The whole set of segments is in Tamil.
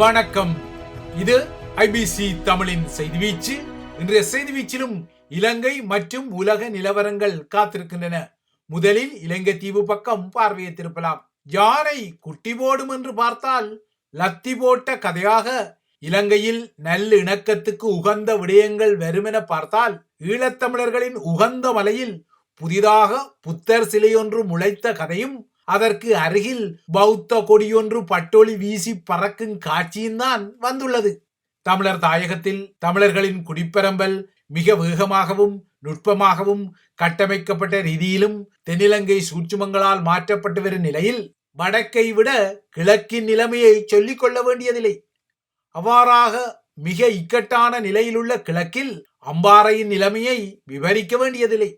வணக்கம். இது ஐபிசி தமிழின் செய்தி வீச்சு. இன்றைய செய்தி வீச்சிலும் இலங்கை மற்றும் உலக நிலவரங்கள் காத்திருக்கின்றன. முதலில் இலங்கை தீவு பக்கம் பார்வையை திருப்பலாம். யாரை குட்டி போடும் என்று பார்த்தால் லத்தி போட்ட கதையாக இலங்கையில் நல்ல இணக்கத்துக்கு உகந்த விடயங்கள் வருமென பார்த்தால் ஈழத்தமிழர்களின் உகந்த மலையில் புதிதாக புத்தர் சிலையொன்று முளைத்த கதையும் அதற்கு அருகில் பௌத்த கொடியொன்று பட்டொளி வீசி பறக்கும் காட்சியும் தான் வந்துள்ளது. தமிழர் தாயகத்தில் தமிழர்களின் குடிப்பெரம்பல் மிக வேகமாகவும் நுட்பமாகவும் கட்டமைக்கப்பட்ட ரீதியிலும் தென்னிலங்கை சூட்சுமங்களால் மாற்றப்பட்டு வரும் நிலையில் வடக்கை விட கிழக்கின் நிலைமையை சொல்லிக் கொள்ள வேண்டியதில்லை. அவ்வாறாக மிக இக்கட்டான நிலையிலுள்ள கிழக்கில் அம்பாறையின் நிலைமையை விவரிக்க வேண்டியதில்லை.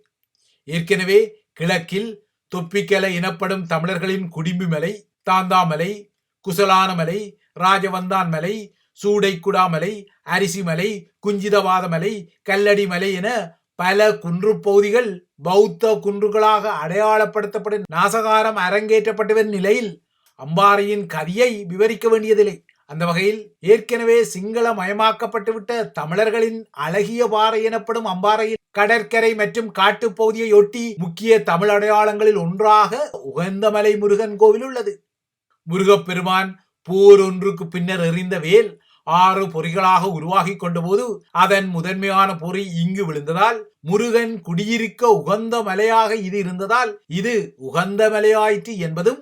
ஏற்கனவே கிழக்கில் தொப்பிக்கலை எனப்படும் தமிழர்களின் குடிம்பு மலை தாந்தாமலை குசலானமலை ராஜவந்தான் மலை சூடைக்குடாமலை அரிசிமலை குஞ்சிதவாதமலை கல்லடி மலை என பல குன்று பகுதிகள் பௌத்த குன்றுகளாக அடையாளப்படுத்தப்படும் நாசகாரம் அரங்கேற்றப்பட்டு வரும் நிலையில் அம்பாறையின் கதியை விவரிக்க வேண்டியதில்லை. அந்த வகையில் ஏற்கனவே சிங்கள மயமாக்கப்பட்டுவிட்ட தமிழர்களின் அழகிய பாறை எனப்படும் அம்பாறையின் கடற்கரை மற்றும் காட்டுப்பகுதியை ஒட்டி முக்கிய தமிழ் அடையாளங்களில் ஒன்றாக உகந்தமலை முருகன் கோவில் உள்ளது. முருகப்பெருமான் போர் ஒன்றுக்கு பின்னர் எறிந்த வேல் ஆறு பொறிகளாக உருவாகி கொண்டபோது அதன் முதன்மையான பொறி இங்கு விழுந்ததால் முருகன் குடியிருக்க உகந்த மலையாக இது இருந்ததால் இது உகந்த மலையாயிற்று என்பதும்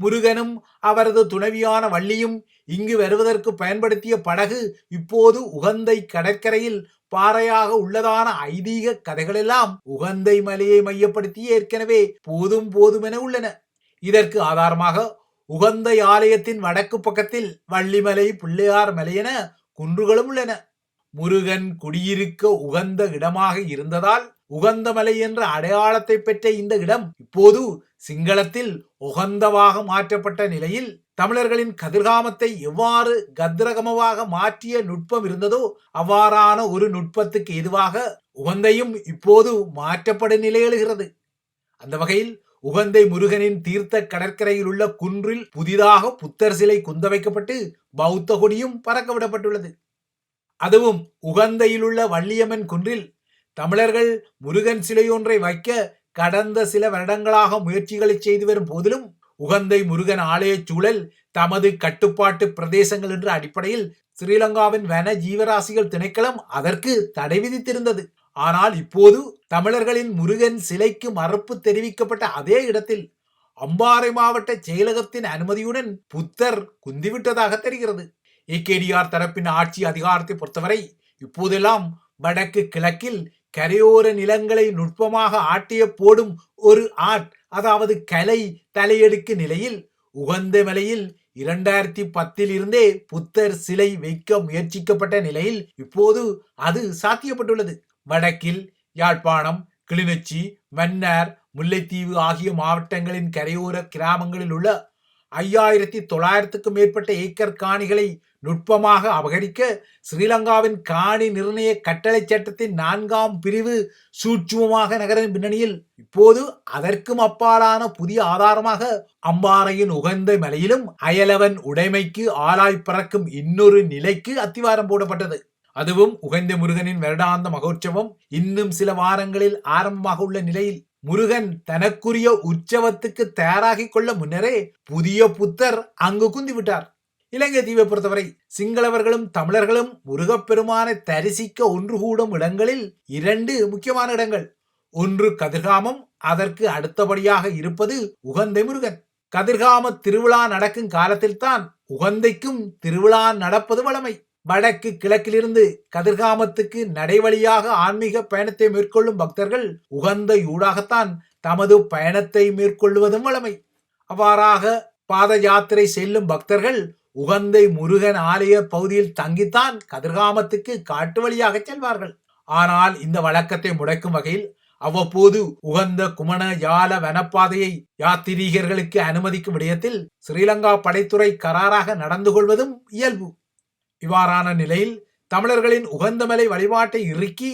முருகனும் அவரது துணைவியான வள்ளியும் இங்கு வருவதற்கு பயன்படுத்திய படகு இப்போது உகந்தை கடற்கரையில் பாறையாக உள்ளதான ஐதீக கதைகளெல்லாம் உகந்தை மலையை மையப்படுத்தி ஏற்கனவே போதும் போதுமென உள்ளன. இதற்கு ஆதாரமாக உகந்தை ஆலயத்தின் வடக்கு பக்கத்தில் வள்ளிமலை பிள்ளையார் மலை என குன்றுகளும் உள்ளன. முருகன் குடியிருக்க உகந்த இடமாக இருந்ததால் உகந்தமலை என்ற அடையாளத்தை பெற்ற இந்த இடம் இப்போது சிங்களத்தில் உகந்தவாக மாற்றப்பட்ட நிலையில் தமிழர்களின் கதிர்காமத்தை எவ்வாறு கத்ரகமமாக மாற்றிய நுட்பம் இருந்ததோ அவ்வாறான ஒரு நுட்பத்துக்கு எதுவாக உகந்தையும் இப்போது மாற்றப்பட நிலையெழுகிறது. அந்த வகையில் உகந்தை முருகனின் தீர்த்த கடற்கரையில் உள்ள குன்றில் புதிதாக புத்தர் சிலை குந்த வைக்கப்பட்டு பௌத்த கொடியும் பறக்க விடப்பட்டுள்ளது. அதுவும் உகந்தையில் உள்ள வள்ளியம்மன் குன்றில் தமிழர்கள் முருகன் சிலையொன்றை வைக்க கடந்த சில வருடங்களாக முயற்சிகளை செய்து வரும் போதிலும் உகந்தை முருகன் ஆலயச் சூழல் தமது கட்டுப்பாட்டு பிரதேசங்கள் என்ற அடிப்படையில் ஸ்ரீலங்காவின் வன ஜீவராசிகள் திணைக்களம் அதற்கு தடை விதித்திருந்தது. ஆனால் இப்போது தமிழர்களின் முருகன் சிலைக்கு மறுப்பு தெரிவிக்கப்பட்ட அதே இடத்தில் அம்பாறை மாவட்ட செயலகத்தின் அனுமதியுடன் புத்தர் குந்திவிட்டதாக தெரிகிறது. ஏகேடிஆர் தரப்பின் ஆட்சி அதிகாரத்தை பொறுத்தவரை இப்போதெல்லாம் வடக்கு கிழக்கில் கரையோர நிலங்களை நுட்பமாக ஆட்டிய போடும் ஒரு ஆர்ட் அதாவது கலை தலையெடுக்கு நிலையில் உகந்த மலையில் இரண்டாயிரத்தி பத்தில் இருந்தே புத்தர் சிலை வைக்க முயற்சிக்கப்பட்ட நிலையில் இப்போது அது சாத்தியப்பட்டுள்ளது. வடக்கில் யாழ்ப்பாணம் கிளிநொச்சி மன்னார் முல்லைத்தீவு ஆகிய மாவட்டங்களின் கரையோர கிராமங்களில் உள்ள ஐயாயிரத்தி தொள்ளாயிரத்துக்கும் மேற்பட்ட ஏக்கர் காணிகளை நுட்பமாக அபகரிக்க ஸ்ரீலங்காவின் காணி நிர்ணய கட்டளை சட்டத்தின் நான்காம் பிரிவு சூட்சுமமாக நகரின் பின்னணியில் இப்போது அதற்கும் அப்பாலான புதிய ஆதாரமாக அம்பாறையின் உகந்த மலையிலும் அயலவன் உடைமைக்கு ஆளாய் பறக்கும் இன்னொரு நிலைக்கு அத்திவாரம் போடப்பட்டது. அதுவும் உகந்த முருகனின் வருடாந்த மகோற்சவம் இன்னும் சில வாரங்களில் ஆரம்பமாக உள்ள நிலையில் முருகன் தனக்குரிய உற்சவத்துக்கு தயாராகிக் கொள்ள முன்னரே புதிய புத்தர் அங்கு குந்தி விட்டார் இலங்கை தீவை பொறுத்தவரை சிங்களவர்களும் தமிழர்களும் முருகப்பெருமானை தரிசிக்க ஒன்று கூடும் இடங்களில் இரண்டு முக்கியமான இடங்கள். ஒன்று கதிர்காமம் அதற்கு அடுத்தபடியாக இருப்பது உகந்தை முருகன். கதிர்காம திருவிழா நடக்கும் காலத்தில்தான் உகந்தைக்கும் திருவிழா நடப்பது வழமை. வடக்கு கிழக்கிலிருந்து கதிர்காமத்துக்கு நடைவழியாக ஆன்மீக பயணத்தை மேற்கொள்ளும் பக்தர்கள் உகந்த ஊடாகத்தான் தமது பயணத்தை மேற்கொள்வதும் வழமை. அவ்வாறாக பாத யாத்திரை செல்லும் பக்தர்கள் உகந்தை முருகன் ஆலய பகுதியில் தங்கித்தான் கதிர்காமத்துக்கு காட்டு வழியாக செல்வார்கள். ஆனால் இந்த வழக்கத்தை முடக்கும் வகையில் அவ்வப்போது உகந்த குமண யால வனப்பாதையை யாத்திரீகர்களுக்கு அனுமதிக்கும் விடயத்தில் ஸ்ரீலங்கா படைத்துறை கராராக நடந்து கொள்வதும் இயல்பு. இவ்வாறான நிலையில் தமிழர்களின் உகந்தமலை வழிபாட்டை இறுக்கி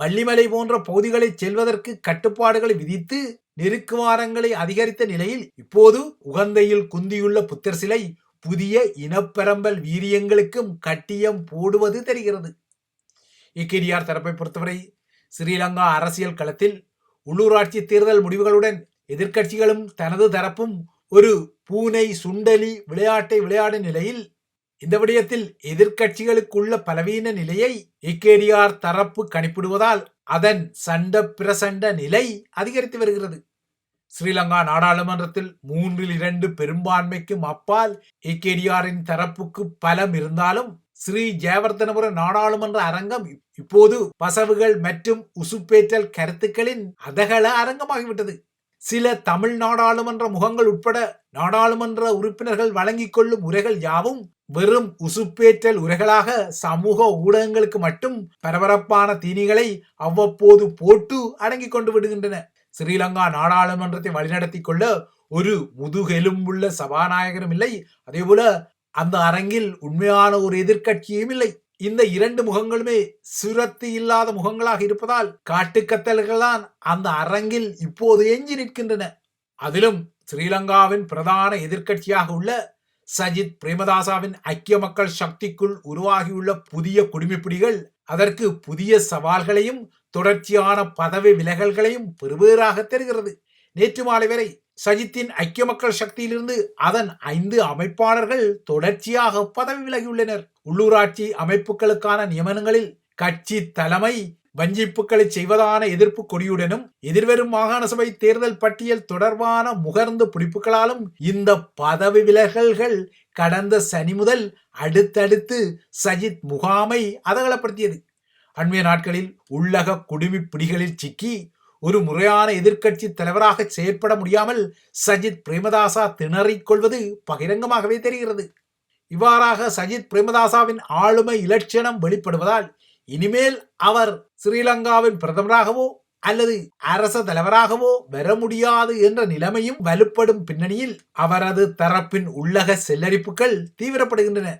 வள்ளிமலை போன்ற பகுதிகளை செல்வதற்கு கட்டுப்பாடுகளை விதித்து நெருக்குவாரங்களை அதிகரித்த நிலையில் இப்போது உகந்தையில் குந்தியுள்ள புத்தர் சிலை புதிய இனப்பெரம்பல் வீரியங்களுக்கும் கட்டியம் போடுவது தெரிகிறது. இக்கேடிஆர் தரப்பை பொறுத்தவரை ஸ்ரீலங்கா அரசியல் களத்தில் உள்ளூராட்சி தேர்தல் முடிவுகளுடன் எதிர்க்கட்சிகளும் தனது தரப்பும் ஒரு பூனை சுண்டலி விளையாட்டை விளையாடும் நிலையில் இந்த விடயத்தில் எதிர்க்கட்சிகளுக்குள்ள பலவீன நிலையை இக்கேடிஆர் தரப்பு கணிப்பிடுவதால் அதன் சண்ட பிரசண்ட நிலை அதிகரித்து வருகிறது. ஸ்ரீலங்கா நாடாளுமன்றத்தில் மூன்றில் இரண்டு பெரும்பான்மைக்கும் அப்பால் இக்கேடிஆரின் தரப்புக்கு பலம் இருந்தாலும் ஸ்ரீ ஜெயவர்தனபுர நாடாளுமன்ற அரங்கம் இப்போது பசவுகள் மற்றும் உசுப்பேற்றல் கருத்துக்களின் அதகல அரங்கமாகிவிட்டது. சில தமிழ் நாடாளுமன்ற முகங்கள் உட்பட நாடாளுமன்ற உறுப்பினர்கள் வழங்கிக் கொள்ளும் உரைகள் யாவும் வெறும் உசுப்பேற்றல் உரைகளாக சமூக ஊடகங்களுக்கு மட்டும் பரபரப்பான தீனிகளை அவ்வப்போது போட்டு அடங்கி கொண்டு விடுகின்றன. ஸ்ரீலங்கா நாடாளுமன்றத்தை வழிநடத்தி கொள்ள ஒரு முதுகெலும்புள்ள சபாநாயகரும் இல்லை. அதேபோல அந்த அரங்கில் உண்மையான ஒரு எதிர்க்கட்சியும் இல்லை. இந்த இரண்டு முகங்களுமே சுரத்து இல்லாத முகங்களாக இருப்பதால் காட்டுக்கத்தல்கள்தான் அந்த அரங்கில் இப்போது எஞ்சி நிற்கின்றன. அதிலும் ஸ்ரீலங்காவின் பிரதான எதிர்க்கட்சியாக உள்ள சஜித் பிரேமதாசாவின் ஐக்கிய மக்கள் சக்திக்குள் உருவாகியுள்ள புதிய குடிமைப்பிடிகள் அதற்கு புதிய சவால்களையும் தொடர்ச்சியான பதவி விலகல்களையும் பெறுவேறாக தெரிகிறது. நேற்று மாலை வரை சஜித்தின் ஐக்கிய மக்கள் சக்தியிலிருந்து அதன் ஐந்து அமைப்பாளர்கள் தொடர்ச்சியாக பதவி விலகியுள்ளனர். உள்ளூராட்சி அமைப்புகளுக்கான நியமனங்களில் கட்சி தலைமை வஞ்சிப்புகளை செய்வதான எதிர்ப்பு கொடியுடனும் எதிர்வரும் மாகாண சபை தேர்தல் பட்டியல் தொடர்பான முகர்ந்த பிடிப்புகளாலும் இந்த பதவி விலகல்கள் கடந்த சனி முதல் அடுத்தடுத்து சஜித் முகாமை அதகலப்படுத்தியது. அண்மைய நாட்களில் உள்ளக குடுமி பிடிகளில் சிக்கி ஒரு முறையான எதிர்க்கட்சி தலைவராக செயற்பட முடியாமல் சஜித் பிரேமதாசா திணறிக் கொள்வது பகிரங்கமாகவே தெரிகிறது. இவ்வாறாக சஜித் பிரேமதாசாவின் ஆளுமை இலட்சணம் வெளிப்படுவதால் இனிமேல் அவர் ஸ்ரீலங்காவின் பிரதமராகவோ அல்லது அரச தலைவராகவோ வர முடியாது என்ற நிலைமையும் வலுப்படும் பின்னணியில் அவரது தரப்பின் உள்ளக செல்லரிப்புகள் தீவிரப்படுகின்றன.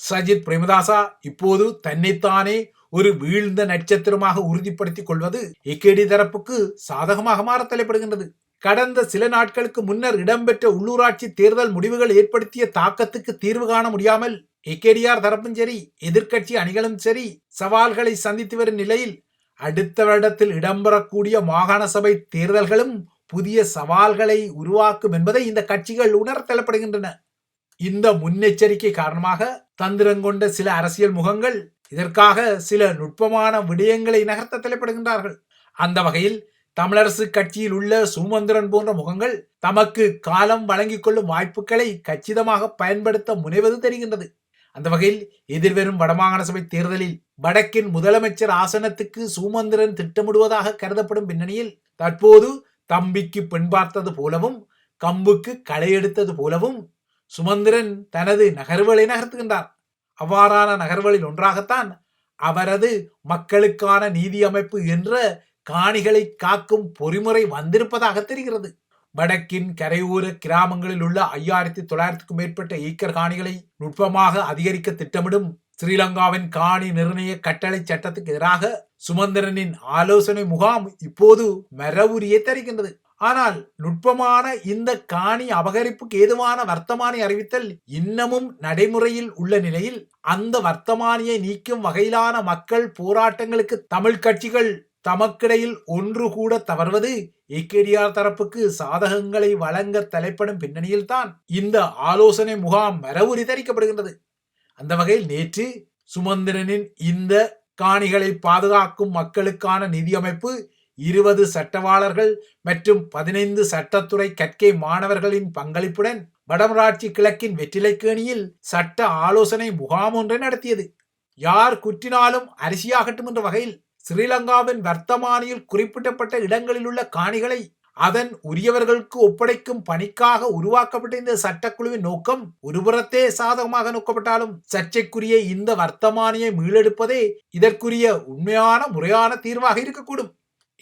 சஜித் பிரேமதாசா இப்போது தன்னைத்தானே ஒரு வீழ்ந்த நட்சத்திரமாக உறுதிப்படுத்திக் கொள்வது இக்கேடி தரப்புக்கு சாதகமாக மாற தலைப்படுகின்றது. கடந்த சில நாட்களுக்கு முன்னர் இடம்பெற்ற உள்ளூராட்சி தேர்தல் முடிவுகள் ஏற்படுத்திய தாக்கத்துக்கு தீர்வு காண முடியாமல் இக்கேடிஆர் தரப்பும் சரி எதிர்க்கட்சி அணிகளும் சரி சவால்களை சந்தித்து வரும் நிலையில் அடுத்த வருடத்தில் இடம்பெறக்கூடிய மாகாண சபை தேர்தல்களும் புதிய சவால்களை உருவாக்கும் என்பதை இந்த கட்சிகள் உணர்த்தலப்படுகின்றன. இந்த முன்னெச்சரிக்கை காரணமாக தந்திரம் கொண்ட சில அரசியல் முகங்கள் இதற்காக சில நுட்பமான விடயங்களை நகர்த்த தலைப்படுகின்றார்கள் அந்த வகையில் தமிழரசு கட்சியில் உள்ள சுமந்திரன் போன்ற முகங்கள் தமக்கு காலம் வழங்கிக் கொள்ளும் வாய்ப்புகளை கச்சிதமாக பயன்படுத்த முனைவது தெரிகின்றது. அந்த வகையில் எதிர்வரும் வடமாகாண சபை தேர்தலில் வடக்கின் முதலமைச்சர் ஆசனத்துக்கு சுமந்திரன் திட்டமிடுவதாக கருதப்படும் பின்னணியில் தற்போது தம்பிக்கு பெண் பார்த்தது போலவும் கம்புக்கு களை எடுத்தது போலவும் சுமந்திரன் தனது நகர்வுகளை நகர்த்துகின்றார். அவ்வாறான நகர்வுகளில் ஒன்றாகத்தான் அவரது மக்களுக்கான நீதி அமைப்பு என்ற காணிகளை காக்கும் பொறிமுறை வந்திருப்பதாக தெரிகிறது. வடக்கின் கரையோர கிராமங்களில் உள்ள ஐயாயிரத்தி தொள்ளாயிரத்துக்கும் மேற்பட்ட ஏக்கர் காணிகளை நுட்பமாக அதிகரிக்க திட்டமிடும் ஸ்ரீலங்காவின் காணி நிர்ணய கட்டளை சட்டத்துக்கு எதிராக சுமந்திரனின் ஆலோசனை முகாம் இப்போது மரவுரியை தருகின்றது ஆனால் நுட்பமான இந்த காணி அபகரிப்புக்கு ஏதுவான வர்த்தமானி அறிவித்தல் இன்னமும் நடைமுறையில் உள்ள நிலையில் அந்த வர்த்தமானியை நீக்கும் வகையிலான மக்கள் போராட்டங்களுக்கு தமிழ் கட்சிகள் தமக்கிடையில் ஒன்று கூட தவறுவது ஏகேடிஆர் தரப்புக்கு சாதகங்களை வழங்க தலைப்படும் பின்னணியில்தான் இந்த ஆலோசனை முகாம் மரவுரி தரிக்கப்படுகின்றது அந்த வகையில் நேற்று சுமந்திரனின் இந்த காணிகளை பாதுகாக்கும் மக்களுக்கான நிதியமைப்பு இருபது சட்டவாளர்கள் மற்றும் பதினைந்து சட்டத்துறை கற்கை மாணவர்களின் பங்களிப்புடன் வடமராட்சி கிழக்கின் வெற்றிலைக்கேணியில் சட்ட ஆலோசனை முகாம் ஒன்றை நடத்தியது. யார் குற்றினாலும் அரிசியாகட்டும் என்ற வகையில் ஸ்ரீலங்காவின் வர்த்தமானியில் குறிப்பிடப்பட்ட இடங்களில் உள்ள காணிகளை அதன் உரியவர்களுக்கு ஒப்படைக்கும் பணிக்காக உருவாக்கப்பட்ட இந்த சட்டக்குழுவின் நோக்கம் ஒருபுறத்தே சாதகமாக நோக்கப்பட்டாலும் சர்ச்சைக்குரிய இந்த வர்த்தமானியை மீளெடுப்பதே இதற்குரிய உண்மையான முறையான தீர்வாக இருக்கக்கூடும்.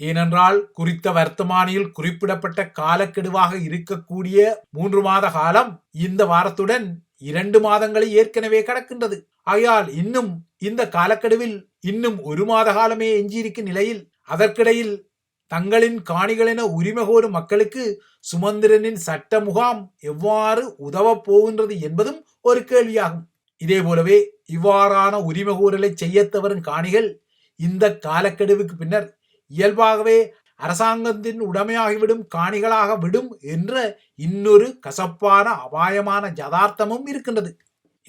ஏனென்றால் குறித்த வர்த்தமானியில் குறிப்பிடப்பட்ட காலக்கெடுவாக இருக்கக்கூடிய மூன்று மாத காலம் இந்த வாரத்துடன் இரண்டு மாதங்களை ஏற்கனவே கடக்கின்றது. ஆகையால் இன்னும் இந்த காலக்கெடுவில் இன்னும் ஒரு மாத காலமே எஞ்சியிருக்கும் நிலையில் அதற்கிடையில் தங்களின் காணிகளென உரிமை கோரும் மக்களுக்கு சுமந்திரனின் சட்ட முகாம் எவ்வாறு உதவப் போகின்றது என்பதும் ஒரு கேள்வியாகும். இதே போலவே இவ்வாறான உரிமை கோரலை செய்யத் தவறும் காணிகள் இந்த காலக்கெடுவுக்கு பின்னர் இயல்பாகவே அரசாங்கத்தின் உடமையாகிவிடும் காணிகளாக விடும் என்ற இன்னொரு கசப்பான அபாயமான யதார்த்தமும் இருக்கின்றது.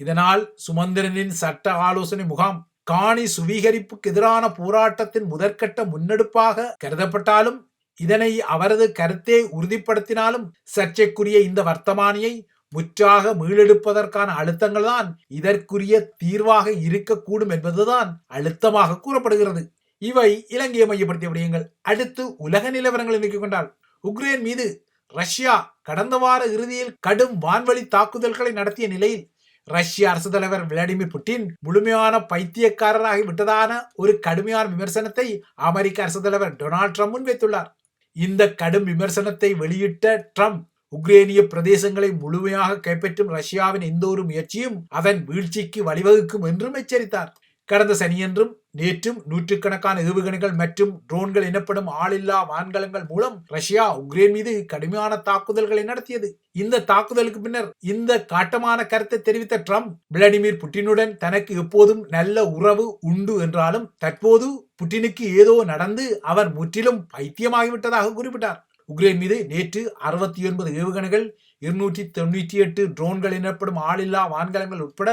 இதனால் சுமந்திரனின் சட்ட ஆலோசனை முகாம் காணி சுவீகரிப்புக்கு எதிரான போராட்டத்தின் முதற்கட்ட முன்னெடுப்பாக கருதப்பட்டாலும் இதனை அவரது கருத்தை உறுதிப்படுத்தினாலும் சர்ச்சைக்குரிய இந்த வர்த்தமானியை முற்றாக மீளெடுப்பதற்கான அழுத்தங்கள் தான் இதற்குரிய தீர்வாக இருக்கக்கூடும் என்பதுதான் அழுத்தமாக கூறப்படுகிறது. இவை இலங்கையை மையப்படுத்திய விடயங்கள். அடுத்து உலக நிலவரங்களை நீக்கிக் கொண்டால் உக்ரைன் மீது ரஷ்யா கடந்த வார இறுதியில் கடும் வான்வழி தாக்குதல்களை நடத்திய நிலையில் ரஷ்ய அரசு தலைவர் விளாடிமிர் புட்டின் முழுமையான பைத்தியக்காரராகி விட்டதான ஒரு கடுமையான விமர்சனத்தை அமெரிக்க அரசு தலைவர் டொனால்ட் ட்ரம்ப் முன்வைத்துள்ளார். இந்த கடும் விமர்சனத்தை வெளியிட்ட ட்ரம்ப் உக்ரேனிய பிரதேசங்களை முழுமையாக கைப்பற்றும் ரஷ்யாவின் எந்த ஒரு முயற்சியும் அதன் வீழ்ச்சிக்கு வழிவகுக்கும் என்றும் எச்சரித்தார். கடந்த சனியன்றும் நேற்றும் நூற்றுக்கணக்கான ஏவுகணைகள் மற்றும் ட்ரோன்கள் எனப்படும் ஆளில்லா வான்கலங்கள் மூலம் ரஷ்யா உக்ரைன் மீது கடுமையான தாக்குதல்களை நடத்தியது. இந்த தாக்குதலுக்கு பின்னர் இந்த காட்டமான கருத்தை தெரிவித்த ட்ரம்ப் விளாடிமிர் புட்டினுடன் தனக்கு எப்போதும் நல்ல உறவு உண்டு என்றாலும் தற்போது புட்டினுக்கு ஏதோ நடந்து அவர் முற்றிலும் பைத்தியமாகிவிட்டதாக குறிப்பிட்டார். உக்ரைன் மீது நேற்று அறுபத்தி ஒன்பது ஏவுகணைகள் இருநூற்றி தொண்ணூற்றி எட்டு ட்ரோன்கள் எனப்படும் ஆளில்லா வான்கலங்கள் உட்பட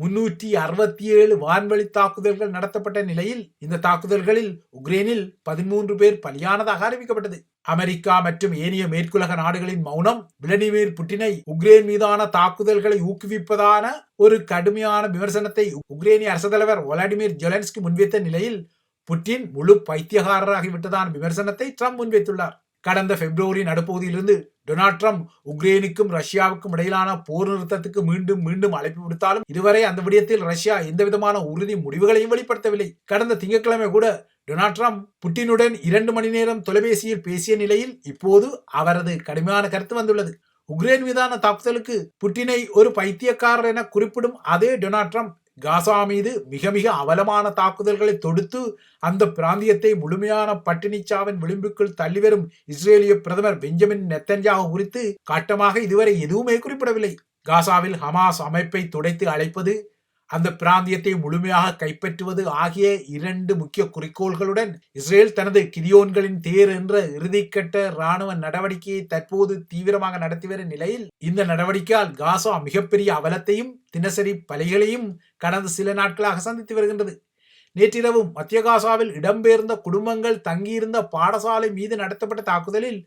முன்னூற்றி அறுபத்தி ஏழு வான்வழி தாக்குதல்கள் நடத்தப்பட்ட நிலையில் இந்த தாக்குதல்களில் உக்ரைனில் பதிமூன்று பேர் பலியானதாக அறிவிக்கப்பட்டது. அமெரிக்கா மற்றும் ஏனைய மேற்குலக நாடுகளின் மௌனம் விளாடிமிர் புட்டினை உக்ரைன் மீதான தாக்குதல்களை ஊக்குவிப்பதான ஒரு கடுமையான விமர்சனத்தை உக்ரைனிய அரசு தலைவர் வளாடிமிர் ஜொலன்ஸ்கி முன்வைத்த நிலையில் புட்டின் முழு பைத்தியகாரராகிவிட்டதான விமர்சனத்தை ட்ரம்ப் முன்வைத்துள்ளார். கடந்த பிப்ரவரி நடுப்பகுதியிலிருந்து டொனால்ட் ட்ரம்ப் உக்ரைனுக்கும் ரஷ்யாவுக்கும் இடையிலான போர் நிறுத்தத்துக்கு மீண்டும் மீண்டும் அழைப்பு விடுத்தாலும் இதுவரை அந்த விடயத்தில் ரஷ்யா எந்தவிதமான உறுதி முடிவுகளையும் வெளிப்படுத்தவில்லை. கடந்த திங்கட்கிழமை கூட டொனால்ட் ட்ரம்ப் புட்டினுடன் இரண்டு மணி நேரம் தொலைபேசியில் பேசிய நிலையில் இப்போது அவரது கடுமையான கருத்து வந்துள்ளது. உக்ரைன் மீதான தாக்குதலுக்கு புட்டினை ஒரு பைத்தியக்காரர் என குறிப்பிடும் அதே டொனால்ட் ட்ரம்ப் காசா மீது மிக மிக அவலமான தாக்குதல்களை தொடுத்து அந்த பிராந்தியத்தை முழுமையான பட்டினிச்சாவின் விளிம்புக்குள் தள்ளிவரும் இஸ்ரேலிய பிரதமர் பெஞ்சமின் நெத்தன்யாகு குறித்து காட்டமாக இதுவரை எதுவுமே குறிப்பிடவில்லை. காசாவில் ஹமாஸ் அமைப்பை துடைத்து அழைப்பது அந்த பிராந்தியத்தை முழுமையாக கைப்பற்றுவது ஆகிய இரண்டு முக்கிய குறிக்கோள்களுடன் இஸ்ரேல் தனது கிரியோன்களின் தேர் என்ற இறுதிக்கட்ட இராணுவ நடவடிக்கையை தற்போது தீவிரமாக நடத்தி வரும் நிலையில் இந்த நடவடிக்கையால் காசா மிகப்பெரிய அவலத்தையும் தினசரி பலிகளையும் கடந்த சில நாட்களாக சந்தித்து வருகின்றது. நேற்றிரவும் மத்திய காசாவில் இடம்பெயர்ந்த குடும்பங்கள் தங்கியிருந்த பாடசாலை மீது நடத்தப்பட்ட தாக்குதலில்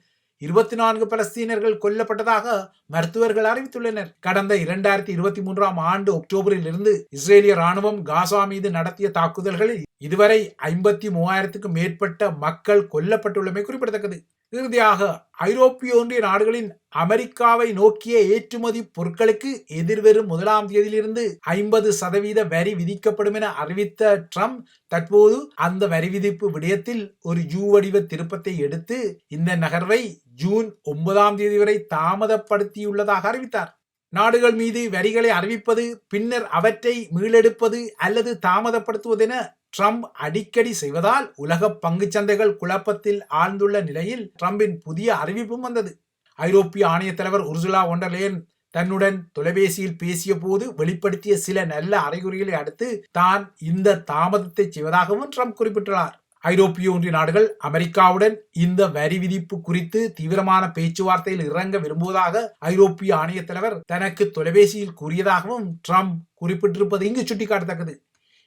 இருபத்தி நான்கு பலஸ்தீனர்கள் கொல்லப்பட்டதாக மருத்துவர்கள் அறிவித்துள்ளனர். கடந்த இரண்டாயிரத்தி இருபத்தி மூன்றாம் ஆண்டு அக்டோபரில் இருந்து இஸ்ரேலிய ராணுவம் காசா மீது நடத்திய தாக்குதல்களில் இதுவரை ஐம்பத்தி மூவாயிரத்துக்கும் மேற்பட்ட மக்கள் கொல்லப்பட்டுள்ளமை குறிப்பிடத்தக்கது. இறுதியாக ஐரோப்பிய ஒன்றிய நாடுகளின் அமெரிக்காவை நோக்கிய ஏற்றுமதி பொருட்களுக்கு எதிர்வரும் முதலாம் தேதியிலிருந்து ஐம்பது சதவீத வரி விதிக்கப்படும் என அறிவித்த ட்ரம்ப் தற்போது அந்த வரி விதிப்பு விடயத்தில் ஒரு ஜூ வடிவ திருப்பத்தை எடுத்து இந்த நகர்வை ஜூன் ஒன்பதாம் தேதி வரை தாமதப்படுத்தியுள்ளதாக அறிவித்தார். நாடுகள் மீது வரிகளை அறிவிப்பது பின்னர் அவற்றை மீளெடுப்பது அல்லது தாமதப்படுத்துவதென ட்ரம்ப் அடிக்கடி செய்வதால் உலக சந்தைகள் குழப்பத்தில் ஆழ்ந்துள்ள நிலையில் ட்ரம்பின் புதிய அறிவிப்பும் வந்தது. ஐரோப்பிய ஆணைய தலைவர் உர்சுலா ஒண்டர்லேன் தன்னுடன் தொலைபேசியில் பேசிய போது வெளிப்படுத்திய சில நல்ல அறிகுறிகளை அடுத்து தான் இந்த தாமதத்தை செய்வதாகவும் ட்ரம்ப் குறிப்பிட்டுள்ளார். ஐரோப்பிய ஒன்றிய நாடுகள் அமெரிக்காவுடன் இந்த வரி விதிப்பு குறித்து தீவிரமான பேச்சுவார்த்தையில் இறங்க விரும்புவதாக ஐரோப்பிய ஆணைய தலைவர் தனக்கு தொலைபேசியில் கூறியதாகவும் ட்ரம்ப் குறிப்பிட்டிருப்பது இங்கு சுட்டிக்காட்டத்தக்கது.